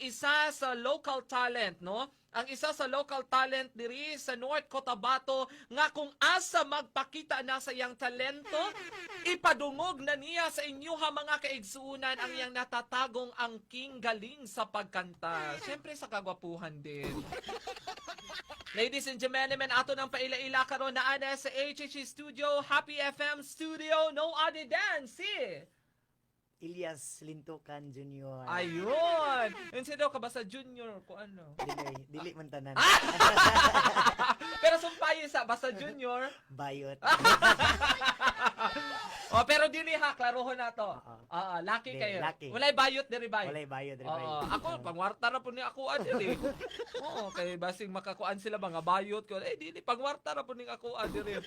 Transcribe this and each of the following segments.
isa sa local talent, no? Ang isa sa local talent diri sa North Cotabato nga kung asa magpakita na sa iyang talento, ipadungog na niya sa inyuha mga kaigsuunan ang iyang natatagong angking galing sa pagkanta. Siyempre sa kagwapuhan din. Ladies and gentlemen, ato ng paila-ila karon na ana sa HHE Studio, Happy FM Studio, no other than si Ilyas Lintukan Jr. Ayun! Yun daw ka ba sa junior ko ano? Dili, dili man tanan. Ah! pero sumpayo sa basta junior. Bayot. oh, pero dili ha, klarohon na to. Oo. Oo, lucky Di, kayo. lucky. Walay bayot diri bayot. Walay bayot, dili Oo, bayot. ako pangwarta na po ni ako adiri. Oo, kay basing makakuan sila mga bayot ko. Eh dili pangwarta na po ni ako adiri.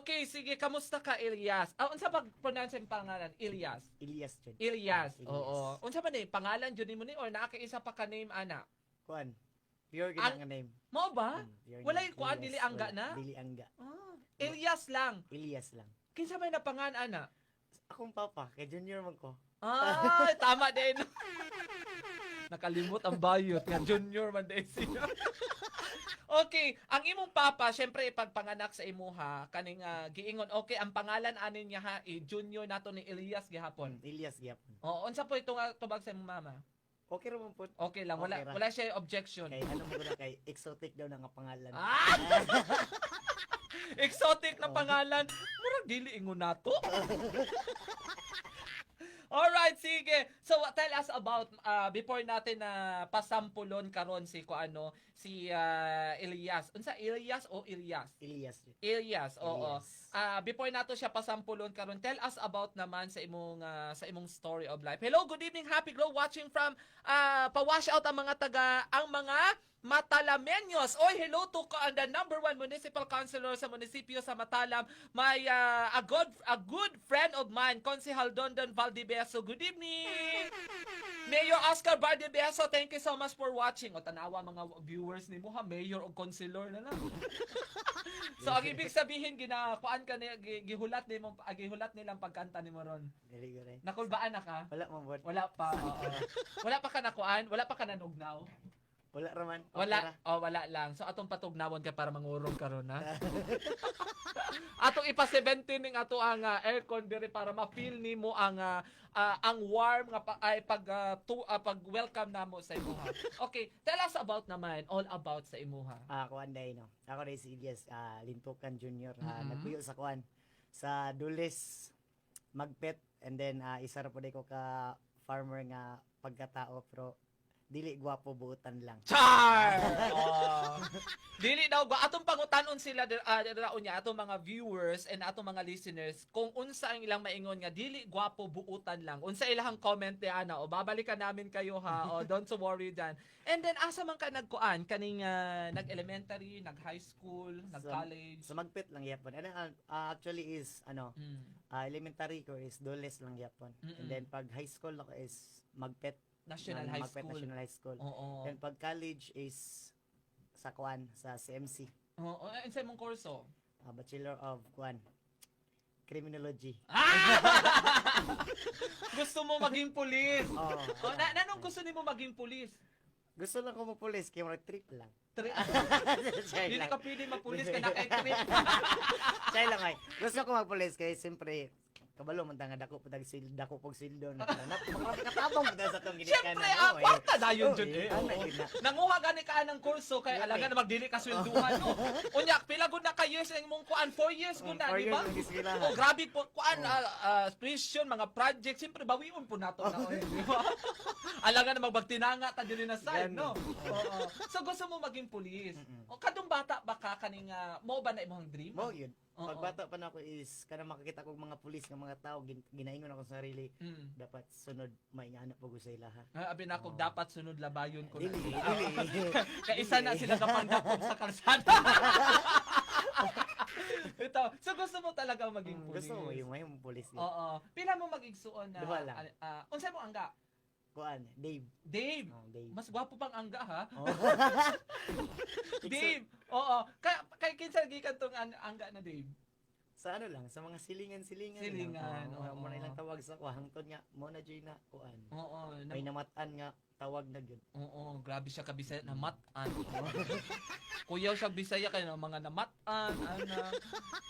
Okay, sige, kamusta ka Elias? Ah, unsa pag pronounce ang pangalan? Elias. Ilyas. Elias. Ilyas. Oo. Unsa pa ni pangalan jud nimo ni or naa kay isa pa ka name ana? Kuan. Pure Ang- gina nga name. Mao ba? Mm, pure walay name. kuan, Ilyas, dili angga wala. na? Dili angga. Ah, Elias lang. Ilyas lang. Kinsa may napangan ana? Akong papa, kay Junior man ko. Ah, tama din. Nakalimot ang bayot nga junior man din siya. okay, ang imong papa syempre pagpanganak sa imuha kaning ah, giingon okay ang pangalan anin niya ha i junior nato ni Elias gihapon. Mm, Ilyas gyapon. Oo, unsa po itong ah, tubag sa imong mama? Okay ra man po. Okay lang, wala Okay ra. wala siya objection. Kay ano mo na kay exotic daw na nga pangalan. Ah! Exotic na pangalan. Murag dili ingon nato. Alright, sige. So tell us about uh, before natin na pasampulon karon si ko ano si uh, Elias. Unsa Elias o Elias? Ilyas. Elias, oo. Ilyas. Ah, before nato siya pasampulon karon, tell us about naman sa imong ah, sa imong story of life. Hello, good evening, Happy Glow watching from ah pa-wash out ang mga taga ang mga Matalamenyos. Oy, hello to ka- the number one municipal councilor sa munisipyo sa Matalam. May ah, a good a good friend of mine, Konsehal Dondon Valdibeso. Good evening. Mayor Oscar Valdibeso, thank you so much for watching. O tanawa mga viewers nimo ha, mayor o councilor na lang. so ang ibig sabihin ginakuan ka ni gi- gihulat nimo ah, gihulat nilang pagkanta nimo ron. Dili. Nakulbaan na ka? Wala po. Wala pa. oo. wala pa ka nakuan, wala pa ka nanugnaw. Wala ra man. Okay Wala, ra. oh wala lang. So atong patugnawon ka para mangurong ka ron ha. atong ipa 17 ning ato ang ah, aircon diri para ma-feel nimo ang ah, ah, ang warm nga pa, ay pag ah, tu, ah, pag welcome namo sa imuha. Okay, tell us about naman all about sa imuha. Ah, kuan day no. Ako day si Ilyas ah, Lintukan Jr. Ah, Mhm. Nagpuyo sa kuan sa Dulis Magpet and then ah, isa ra po ko ka farmer nga pagkatao pero dili gwapo buutan lang. Char! Oh. Dili daw ba atong pangutanon sila uh, daw niya atong mga viewers and atong mga listeners kung unsa ang ilang maingon nga dili gwapo buutan lang. Unsa ilang comment ni ana o babalikan namin kayo ha o don't so worry dan. And then asa man ka nagkuan kaning ah, nag-elementary, nag-high school, nag-college. Sa Magpet lang yapon. Ano ah, actually is ano Mm. ah, elementary ko is Dulis lang yapon. Mm-mm. And then pag high school ako is Magpet National High Magpet School. National High School. Oo. Then pag college is sa kuan sa CMC, Oo, oh, sa imong kurso. ah, Bachelor of kuan Criminology. Ah! gusto mo maging pulis. Oh. Oh, na nanong gusto nimo maging pulis? Gusto lang ko mo police kaya mga trip lang. Tri- Chai Hindi ka pwede mapulis ka na kay trip. Chai lang ay. Gusto ko mag-police kaya siyempre kabalo man nga dako pag sil dako pag sildo na na makatabang mo sa tong ginikanan. Siyempre, ah, kwarta dayon Oh, jud eh. ano, Oo. yun na. Nanguha gani ka ng kurso kay alaga na magdili ka swelduhan no. Unya pila gud na ka years ang imong kuan 4 years gud na, di ba? Oh, grabe po kuan Oh. ah, ah, tuition, mga project, siyempre bawion po nato na di ba? Alaga na magbagtinanga ta diri na side, no. So gusto mo maging pulis. O kadong bata ba ka kaning ah, mo ba na imong dream? Mo yun. Oo. Pag bata pa na ako is kana makakita ko mga pulis nga mga tao gin, ginaingon ako sa sarili Mm. dapat sunod maingana po ko sa ilaha. Ah, abi na ako dapat sunod labayon ko na. Dili, dili. Kaya isa na sila kapanggapon sa kalsada. Ito, so gusto mo talaga maging Mm, pulis. Gusto mo yung may pulis. yun. Oo. Pila mo magigsuon na Duha lang. ah, uh, unsa mo angga? Kuan, Dave. Dave. Oh, Dave. Mas gwapo pang angga ha. Oh. Dave. Oo. Kay kay kinsa gikan tong ang- angga na Dave? Sa ano lang, sa mga silingan-silingan. Silingan. Oo, na ilang tawag sa ko hangtod nga mo na joy na kuan. Oo, na, May namatan nga tawag na gyud. oo, grabe siya ka Bisaya namatan. Kuya siya Bisaya kay mga namatan, ana.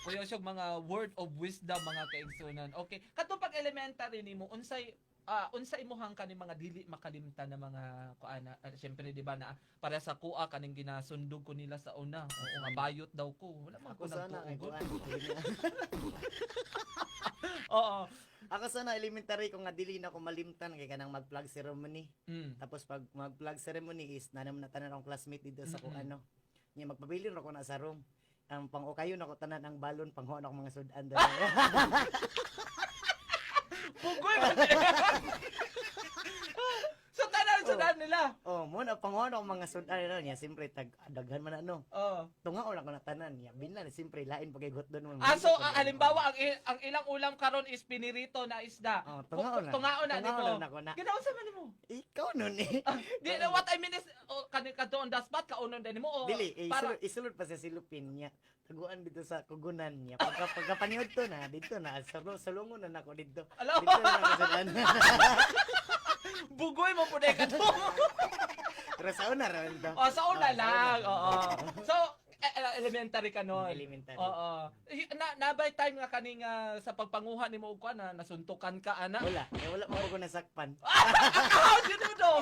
Kuya siya mga word of wisdom mga kaigsunan. Okay, katong pag elementary nimo unsay ah unsay imuhang kaning mga dili makalimtan na mga kuana uh, syempre di ba na para sa kuha kaning ginasundog ko nila sa una oo nga bayot daw ko wala man ko kuan. oo Ako sana elementary ko nga dili na ko malimtan kay kanang mag-flag ceremony. mm. Tapos pag mag-flag ceremony is nanam na tanan akong classmate dito sa kung Mm-mm. ano. Nya magpabilin ako na sa room. Ang pang ukayon ako tanan ang balon panghuan ako mga sudan dali. Pugoy man so tanan Oh. sudan nila oh, mo na panghuan ako mga sudan ano niya simpre tag daghan man ano. oh Tungaon ako na tanan niya. Binan simpre lain pagigot doon. Ah, so ah, halimbawa ang, ang ilang ulam karon is pinirito na isda. Oh, na. Na nimo. Tungaon na ako na. Ginaon sa man mo. Ikaw nun eh. Di na what I mean is oh, kani kadto on the spot kaunon din mo. Oh, Dili, eh, para isulod, isulod pa sa silupin niya. Taguan dito sa kugunan niya. Pagka, pagkapaniod to na, dito na, sa, sa lungon na ako dito. Alam Dito na ako sa. bugoy mo pude kadto. Pero sa una rin to. oh, sa una lang. Oo. So eh, eh, elementary ka noon. Elementary. Oo. Na nabay time nga kaning ah, sa pagpanguha nimo og kuan na nasuntukan ka ana. Wala. Eh, wala mo ako nasakpan. How do you know?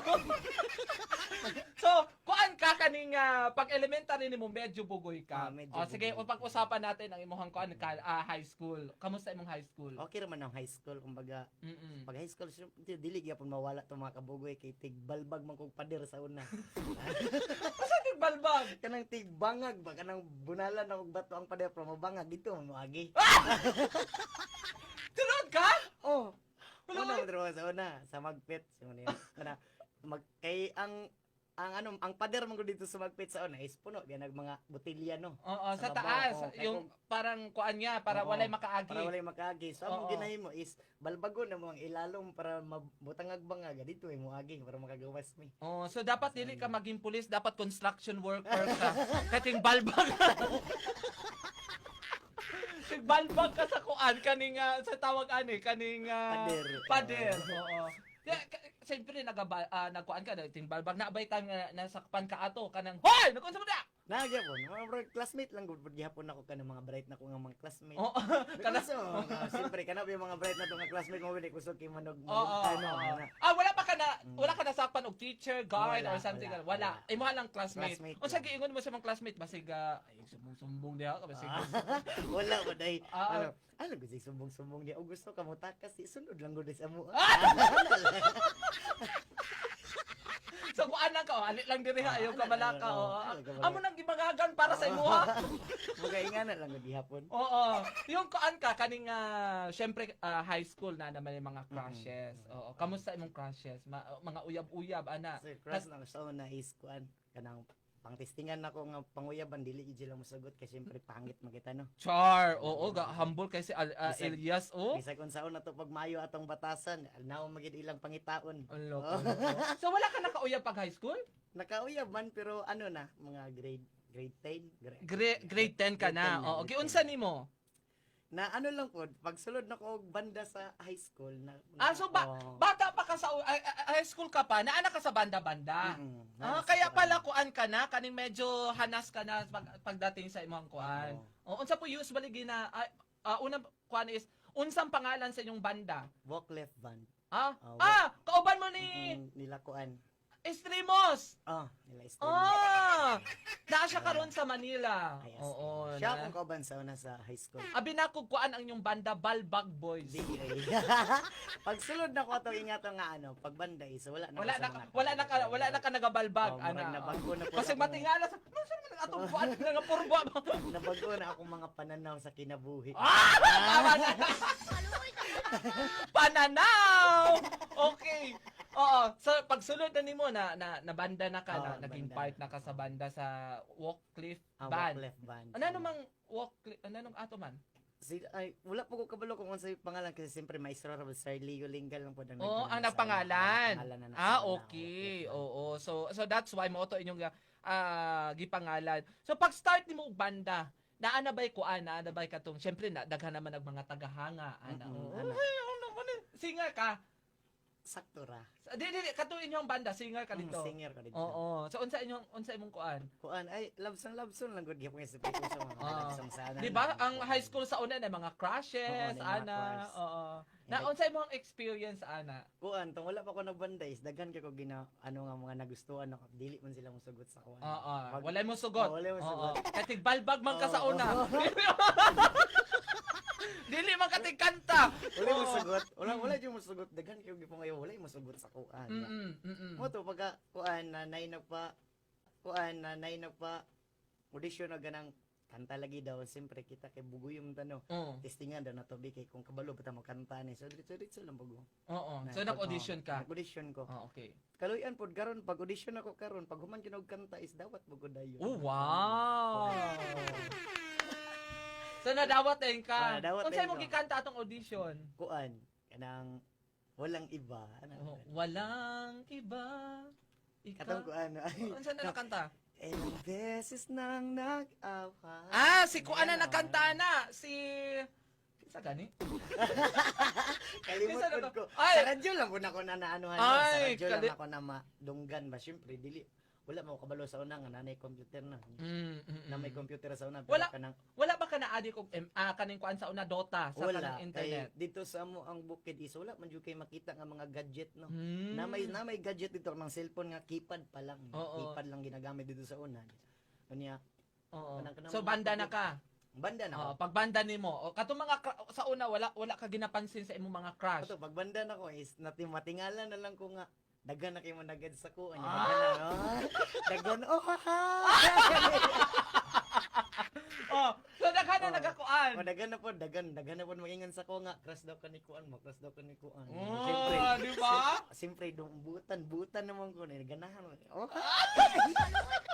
so, kuan ka kaning ah, pag elementary nimo medyo bugoy ka. Ah, medyo oh, sige, bugoy. pag-usapan natin ang imong kuan ka ah, high school. Kamusta imong high school? Okay naman ang high school. Kumbaga, Mm. pag high school, syempre, dili gyapon mawala to mga kabugoy kay tigbalbag man kong pader sa una. Balbag? Kanang tigbangag ba? Kanang bunalan ako bato ang pader pero mabangag dito, maagi. Tunod ka? Oh, Una ko- mo trabaho sa una, sa magpit. So, ano yun? Kana, mag, kay ang ang ano ang pader ko dito sa magpit sa una is puno yan ang mga botilya no Oo, sa Sa taas. oo. Kaya yung parang kuan niya para Oo, walay makaagi. para wala makaagi so Oo. ang ginahimo is balbago na mo ang ilalom para mabutangag bangag dito ay mo agi para makagawas mi Oh, so dapat dili ka maging pulis, dapat construction worker ka. Kating balbag. Balbag ka sa kuan kaning ah, sa tawag ani kaning ah, Pader. Pader. Oo. Kaya ka- siyempre nagaba uh, nagkuan ka na ting balbag na nasakpan ka ato kanang hoy nakunsa mo na. nagyapon mga bro, classmate lang gud gihapon ako kanang mga bright na ko nga mga classmate Oo. kana so uh, siyempre kana yung mga bright na to nga classmate mo wala kusog kay manog Oo. oo, ano. Ah, wala pa ka na Mm. wala ka nasakpan og teacher, guard Wala, or something wala, wala. wala. Imo lang classmate. Classmate Unsa giingon mo sa mga classmate basig ah, ay sumbong-sumbong diha ka basig. Ah, wala ba dai Ah, ano ano gud sumbong-sumbong niya o gusto ka mo takas sunod lang gud sa mo So kuan lang ka, oh, alit lang diri ha, Ah, ayaw ka malaka. Oh. Amo nang gibagagan para sa imo ha. Mga ingana lang gud gihapon Oo. Yung kuan ka kaning ah, syempre ah, high school na naman yung mga crushes. Oo. Kamusta imong crushes? Ma- mga uyab-uyab ana. So, crush lang sa una is kuan kanang pangtestingan nako nga panguyaban dili iji lang mosagot kay syempre pangit makita no. Char. Oo, ga humble kay si Al- ah, Bisag- Elias oh. Bisa kun sa una to pag maayo atong batasan, naon magid ilang pangitaon. Ang loko. so wala ka nakauyab pag high school? Nakauyab man pero ano na mga grade grade 10, grade, Grade, grade 10 ka Grade na. 10 na, Oo. grade Giunsa nimo? Na ano lang po, pag sulod na ko og banda sa high school na, Ah, so ba- Oo. Bata pa ka sa ay- ay- high school ka pa, naana ka sa banda-banda. Mm-mm. Ah, Nasa kaya parang- pala kuan ka na, kaning medyo hanas ka na pag, pagdating sa imong kuan. Oo. O unsa po usually gina ay, ah, unang kuan is unsang pangalan sa inyong banda? walk left band. Ah, Ah, ah, kauban mo ni Mm, nila kuan. Estrimos. Oh, nila stream. Ah, naa siya karon sa Manila. Ay, yes. Oo. Siya na. akong kauban sa una sa high school. Abi na ko kuan ang inyong banda Balbag Boys. Di ay. pag sulod na ko ato ingat nga ano, pag banda is wala na Wala na mga- wala na ka wala na ka nagabalbag Oh, ana. nabago na po Kasi matingala sa ano sa man atong kuan nga purba. Nabago na akong mga pananaw sa kinabuhi. Ah! Tama na. Pananaw! Okay. Oo. So, pagsunod na nimo na, na, na banda na ka, Oo, na, naging banda. part na ka sa banda sa Walkcliff Ah, Band. walk left band. Ano namang Walkcliff, ano nung ato man? Si, ay, wala po ko kabalo kung ano sa pangalan kasi siyempre maestro ra Sir Leo Lingal lang po ang nagpangalan ang sa- napangalan. pangalan na nasa Ah, una, okay. Walk Left Band. Oo. So, so that's why mo to inyong ah gipangalan. So, pag start nimo og banda, naa na ba'y kuan, naa na ba'y katong, syempre, na, daghan naman ang mga tagahanga, ana. Mm-mm, Oh, ana. ay, ano. Singer ka. Sakto ra. Di, di, di, kato inyong banda, singer ka Mm, dito. singer ka dito. Oo. So, unsa inyong, unsa imong kuan? Kuan ay love song love song lang gud gyapon sa sa mga Ah. love song sana. Di ba? Ang high school sa una na mga crushes, Oo, na mga ana. crush. Oo. Na Hindi- unsa imong experience ana? Kuan tong wala pa ko nagbanda is daghan kay ko gina ano nga mga nagustuhan ako dili man sila mosugot sa kuan. Oo. Pag- Wala mo sugot. Oo, wala mo Oo. sugot. Katig balbag man ka sa Oo. una. Dili man katig kanta. Wala mo Oo. sugot. Wala wala jud mo sugot daghan kay ko ngayon wala mo sugot sa kuan. Mm. Mm. Mo to pagka kuan na nay nagpa kuan na nay nagpa audition na ganang kanta lagi daw siyempre kita kay buguyom tano Oo. testingan daw na to kay kung kabalo pa ta makanta ni so dito dito lang bago Oo. Na- So nag-audition ka. nag-audition ko Oh, okay. kaluyan pod karon pag audition ako karon pag human kinog kanta is dawat bugod dayon Oh, wow. So nadawat din ka. Ah, nadawat Unsa din imong ko. gikanta atong audition? kuan kanang walang iba ano Oh, walang iba. Ikaw. katong kuan ay Unsa na nakanta? ilang beses nang nag-awa Ah, si Kuan na nakanta na. Si Kinsa gani? kalimot Kinsa na pod to? ko Ay! sa radyo lang po na ako na naanuhan sa radyo kali- lang ako na madunggan ba syempre dili wala mo kabalo sa una nga nanay computer na Mm, mm, na may mm. computer sa una Wala. kanang Wala ba ka na adik og em- ah, kaning kuan sa una Dota sa wala kanang internet? kay dito sa mo ang bukid is wala man jud kay makita nga mga gadget no Mm. na may na may gadget dito ng cellphone nga keypad pa lang Oo. keypad lang ginagamit dito sa una kanya Oo. So banda na ka. banda na Oo, ako pag banda nimo, o katong mga sa una wala wala ka ginapansin sa imong mga crush. Ato, pag banda na ko is natin matingala na lang ko nga dagan na kayo managad sa ko anya Ah! dagan na oh dagan oh ha ha Oh, so daghan na Oo. nagakuan. oh, dagan na po dagan dagan na po magingan sa ko nga crush daw kanikuan mo crush daw kanikuan Oh, di ba? siyempre butan butan naman ko ni ganahan mo. oh Oh,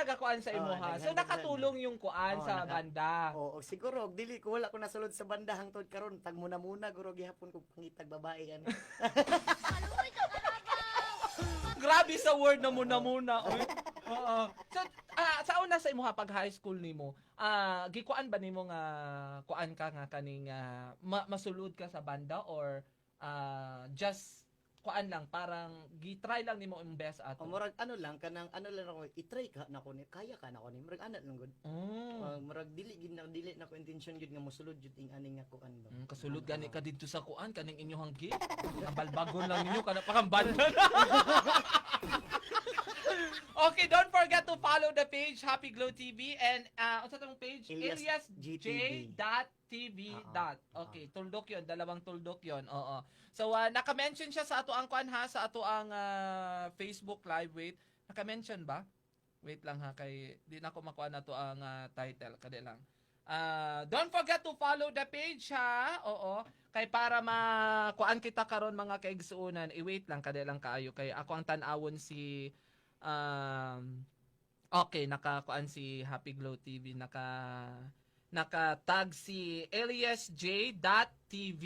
nagakuan sa imo Oo, ha. So nakatulong yung kuan Oo, sa naka- banda. Oo, oh, siguro dili ko wala ko nasulod sa banda hangtod karon tag muna muna guro gihapon ko pangitag babae ani. Grabe sa word na muna muna. oy. Oo. So ah, sa una sa imo ha pag high school nimo, ah gikuan ba nimo nga kuan ka nga kaning ah, ma- masulod ka sa banda or ah, just kuan lang parang gi-try lang nimo imong best ato. O murag ano lang kanang ano lang ako i-try ka na ko ni kaya ka na ko ni murag ana lang gud. Mm. Uh, murag dili gid na dili na ko intention gid nga mosulod jud ing ani nga kuan ba. Mm, kasulod gani ka dito sa kuan kaning inyong gi. Ang balbagon lang ninyo kana pakambanda na. okay, don't forget to follow the page Happy Glow TV and uh, unsa tong page? Elias Elias GTV. J. TV Oo. dot. Okay, tuldok 'yon, dalawang tuldok 'yon. Oo. So uh, naka-mention siya sa ato ang kuan ha, sa ato ang ah, Facebook live wait. Naka-mention ba? Wait lang ha kay di na ko makuha na to ang ah, title kadi lang. Ah, don't forget to follow the page ha. Oo. Kay para makuan kita karon mga kaigsuunan, i-wait lang kadi lang kaayo kay ako ang tan-awon si um Okay, nakakuan si Happy Glow TV, naka naka-tag si eliasj.tv.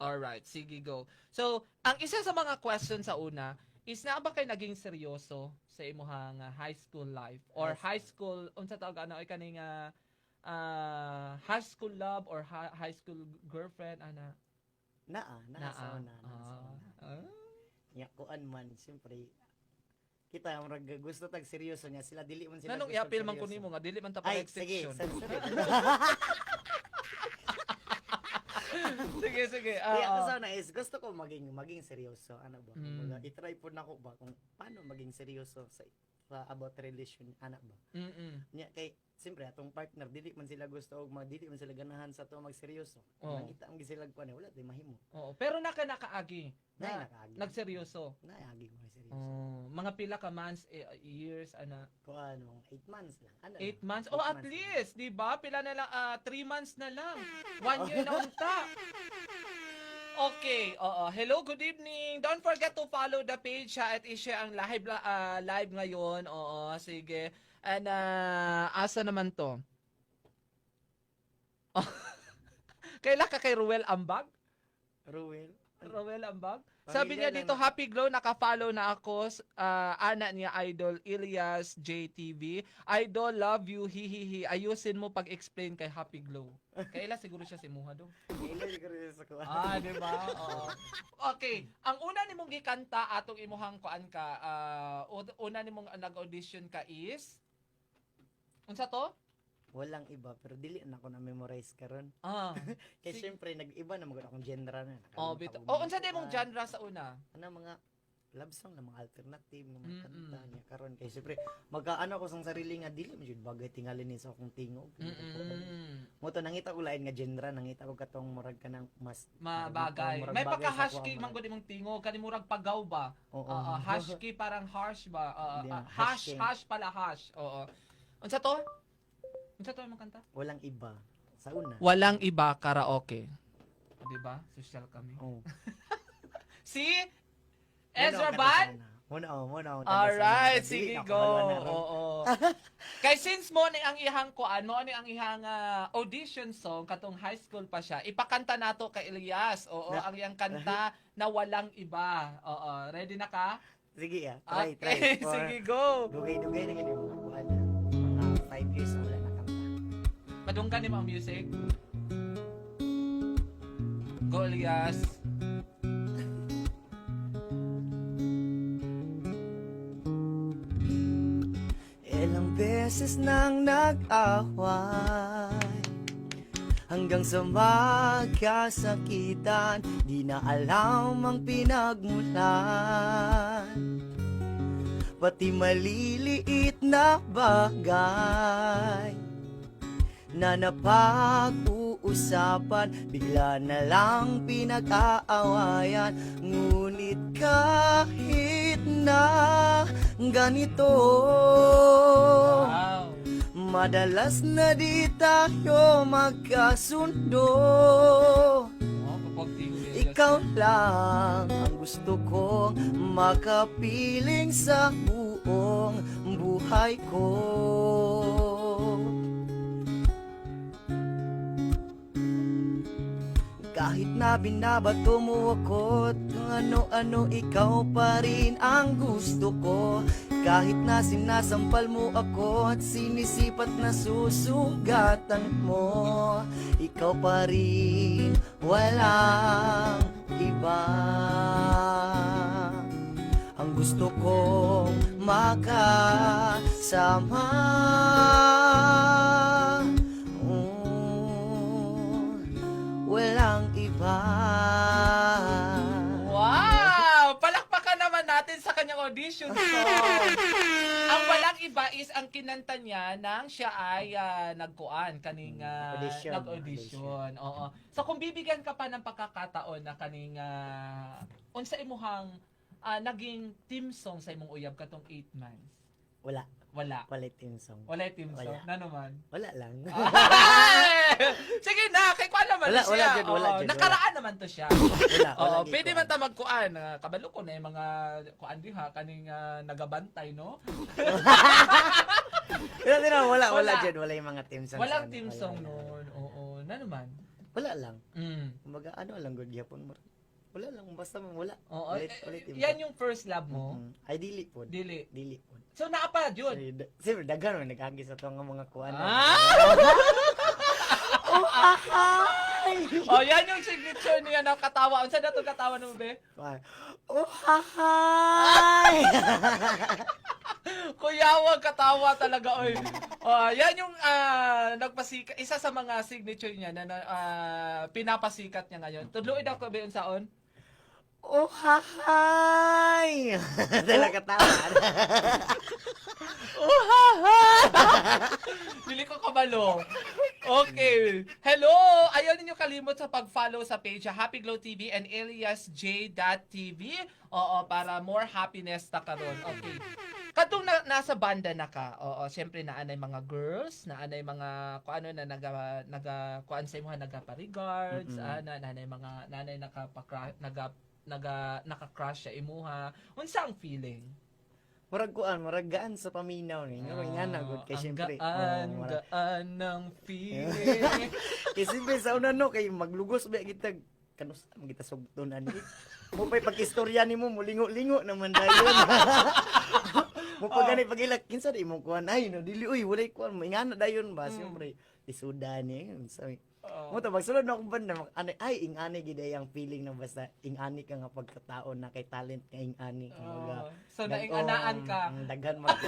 Alright, sige go. So, ang isa sa mga question sa una is na ba kay naging seryoso sa imuhang ah, high school life or Yes. high school unsa tawag ano ay kaning ah, ah, high school love or hi- high school girlfriend ana Naa, naa sa una. naa sa una. Ah. Nya kuan man siyempre kita murag gusto tag seryoso niya sila dili man sila Nanong i-appeal man ko nimo nga dili man ta pa sige. sa- sa- sige, sige. Kaya ah, ako ah. una is gusto ko maging maging seryoso. Ano ba? Mm. I-try po na ko ba kung paano maging seryoso sa, sa about relation ana ba. Mm-mm. Nya kay siyempre atong partner dili man sila gusto og mag dili man sila ganahan sa to magseryoso. Oo. Nakita ang sila kuan wala di mahimo. Oo, pero naka nakaagi. Nay Na, nakaagi. nagseryoso. Nayagi mo seryoso. Oh, mga pila ka months, eh, years, ana. Kuan mo 8 months lang. Ano? Eight lang? months? Eight Oh, at months least, di ba? Pila na lang, ah, three months na lang. One year na unta. Okay, oo. Hello, good evening. Don't forget to follow the page ha, at i-share ang live, ah, live ngayon. Oo, sige. And, ah, asa naman to? Kailan ka kay Ruel Ambag? Ruel. Rowel Ambag. Sabi niya dito. Happy Glow, naka-follow na ako. ah, ana niya, Idol, Ilias JTV. Idol, love you, hihihi. Ayusin mo pag-explain kay Happy Glow. Kailan siguro siya si Muha do. Ah, di ba? Oo. Okay, ang una nimong gikanta atong imuhang kuan ka, ah, u- una nimong nag-audition ka is Unsa to? Walang iba pero dili na ako na memorize karon. Ah. Kay Sige. syempre nag-iba na magud akong genre na. oh, ko Oh, mga unsa di mong genre sa una? Ano mga love song na mga alternative mga Mm-mm. kanta niya karon kay syempre magkaano ko sang sarili nga dili man jud bagay tingali ni sa akong tingog. Mm-mm. Mo to nangita ko lain nga genre nangita ko katong murag ka ng mas Mabagay. murag May bagay sa husky kuha, man murag- gud imong tingog kani murag pagaw ba? Oo. Oo, husky parang harsh ba? Oo, Hindi ah, hash, husky. hash pala hash. Oo. Unsa to? Unsa to imong kanta? Walang iba sa una. Walang iba karaoke. O, di ba? Social kami. Oh. Si Ezra Muna ako Ban? Muna oh, muna ako. taga Alright, sige go. Oo. Kay since mo ni ang ihang kuan, mo ni ang ihang ah, audition song katong high school pa siya. Ipakanta nato kay Elias. Oo, Na- ang iyang kanta na walang iba. Oo, ready na ka? Sige ah, try, try. Okay, For- sige go. Dugay-dugay na ganyan mga Madunggan ni ang music. Go Elias. Ilang beses nang nag-away Hanggang sa magkasakitan Di na alam ang pinagmulan Pati maliliit na bagay Na napag-uusapan Bigla na lang pinag-aawayan Ngunit kahit na ganito Wow. Madalas na di tayo magkasundo Oh. Ikaw lang ang gusto kong makapiling sa buong buhay ko na binabato mo ako kung ano-ano ikaw pa rin ang gusto ko. Kahit na sinasampal mo ako at sinisipat na susugatan mo Ikaw pa rin walang iba. Ang gusto kong makasama. Oh, Walang iba Wow! Palakpakan naman natin sa kanyang audition song. ang walang iba is ang kinanta niya nang siya ay ah, nagkuan kaning ah, Audition. nag-audition. Oo. So kung bibigyan ka pa ng pagkakataon na kaning ah, unsa imuhang ah, naging team song sa imong uyab katong 8 months. Wala, Wala. wala team song Wala team song. Wala. Na naman. Wala lang Sige na, kay kuan naman Wala, na wala siya. dyan, wala Oo, dyan, nakaraan naman to siya. Wala, Oo, wala pwede gikuan. man ta magkuan. Uh, kabalo ko na yung mga kuan diha kaning ah, nagabantay no. Wala, wala, wala, wala Wala. dyan, wala yung mga team song Walang sa ano, team wala, song wala. noon. Oo, na naman. Wala lang Mm. Kumbaga, ano lang good gyapon mo. Wala lang, basta wala. Oo, Ulit, eh, ulit yung- yan yung first love mo. Mm. Ay, dili po. Dili. Dili po. So naapa jud. Sorry, da- Siyempre, dagan man, nag-agi sa itong mga kuwan. Ah! oh, yan yung signature niya na katawa. Unsa na to katawa mo be? Oh, hi! Kuyawag katawa talaga oy. Oh, yan yung ah, nagpasikat isa sa mga signature niya na, ah, pinapasikat niya ngayon. Tudloy daw ko ba yun saon? Oh, hi! Talaga tawa. Dili ko kabalo. Okay. Hello! Ayaw ninyo kalimot sa pag-follow sa page ha, Happy Glow TV and aliasj.tv. Oo, para more happiness ta karon. Okay. Katong na, nasa banda na ka, oo, syempre naanay mga girls, naanay mga kuano na naga naga kuan sa imuha nagapa-regards, Mm-mm. ana nanay mga nanay nakapa naga naga naka-crush sa imuha. Unsa ang feeling? Murag kuan, murag gaan sa paminaw ni. Nga nga na good kay ang syempre. gaan, oh, gaan ng feeling. Kay syempre sa una no kay maglugos ba kita kanus mo kita sugtunan ni. Mo pa'y pag-istorya nimo mulingo-lingo naman dayon. mo pa Oh. gani pagilak kinsa di mo kuan ay no dili uy walay kuan ingana dayon ba Mm. siyempre isudan ni sabi Oo. mo to magsulod na akong banda ani ay ingani gid ay ang feeling na basta ingani ka nga pagkatao na kay talent ka ingani ka Oo. mga So, dag- nainganaan oh, ka. ang daghan mo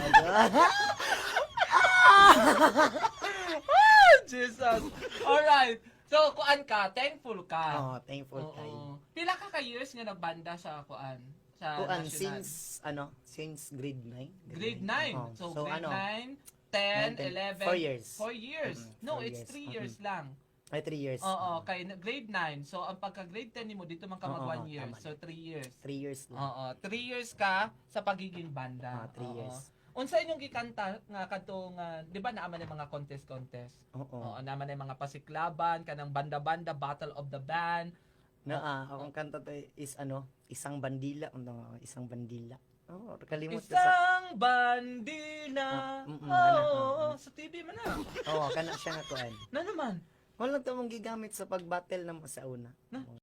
Jesus. Alright. So, kuan ka, thankful ka. oh thankful Oo. kay Pila ka ka years nga nagbanda sa kuan? Sa kuan national? since ano since grade 9 grade 9. Oh, so, so grade ano 9, 10, 10, 11, four years. 4 years. Mm, no, four it's years. 3 years Mm-mm. lang. Ay 3 years Oo, kay na- grade 9. So, ang pagka grade 10 nimo dito man ka mag Oo, 1 year. tama. So, 3 years. 3 years lang Oo, 3 years ka sa pagiging banda. ah 3 Oo. years Unsa inyong gikanta nga kadtong uh, 'di ba naaman ang mga contest contest? oo Oo, naman ang mga pasiklaban kanang banda-banda, battle of the band. na ah, akong kanta to is ano isang bandila ano isang bandila oh kalimot ko sa Isang bandila. Ah, mm, mm, Oo, ano, oo, oo. sa TV man na. oh kana siya nga kuan Na naman. Wala to mong gigamit sa pagbattle na mo sa una Na?